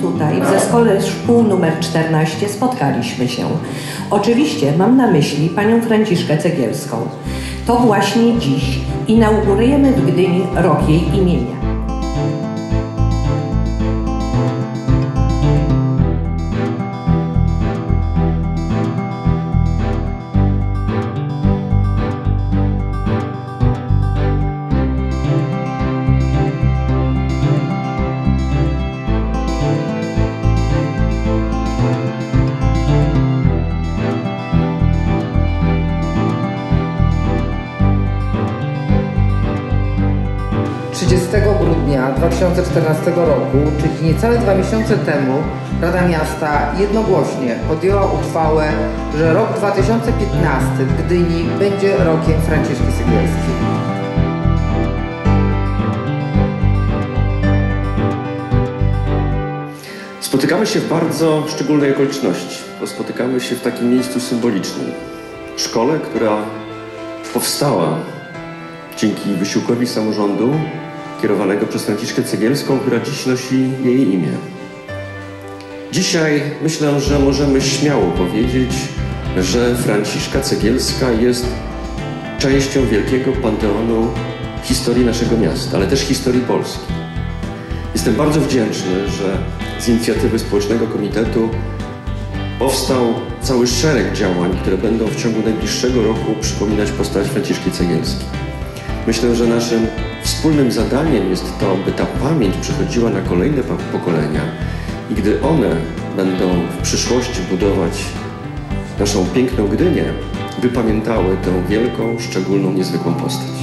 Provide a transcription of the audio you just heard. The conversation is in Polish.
Tutaj, w zespole szkół numer 14 spotkaliśmy się. Oczywiście mam na myśli panią Franciszkę Cegielską. To właśnie dziś inaugurujemy w Gdyni rok jej imienia. Trzydziestego grudnia 2014 roku, czyli niecałe dwa miesiące temu, Rada Miasta jednogłośnie podjęła uchwałę, że rok 2015 w Gdyni będzie rokiem Franciszki Sygielskiej. Spotykamy się w bardzo szczególnej okoliczności, bo spotykamy się w takim miejscu symbolicznym. Szkole, która powstała dzięki wysiłkowi samorządu kierowanego przez Franciszkę Cegielską, która dziś nosi jej imię. Dzisiaj myślę, że możemy śmiało powiedzieć, że Franciszka Cegielska jest częścią wielkiego panteonu historii naszego miasta, ale też historii Polski. Jestem bardzo wdzięczny, że z inicjatywy Społecznego Komitetu powstał cały szereg działań, które będą w ciągu najbliższego roku przypominać postać Franciszki Cegielskiej. Myślę, że naszym wspólnym zadaniem jest to, by ta pamięć przechodziła na kolejne pokolenia i gdy one będą w przyszłości budować naszą piękną Gdynię, by pamiętały tę wielką, szczególną, niezwykłą postać.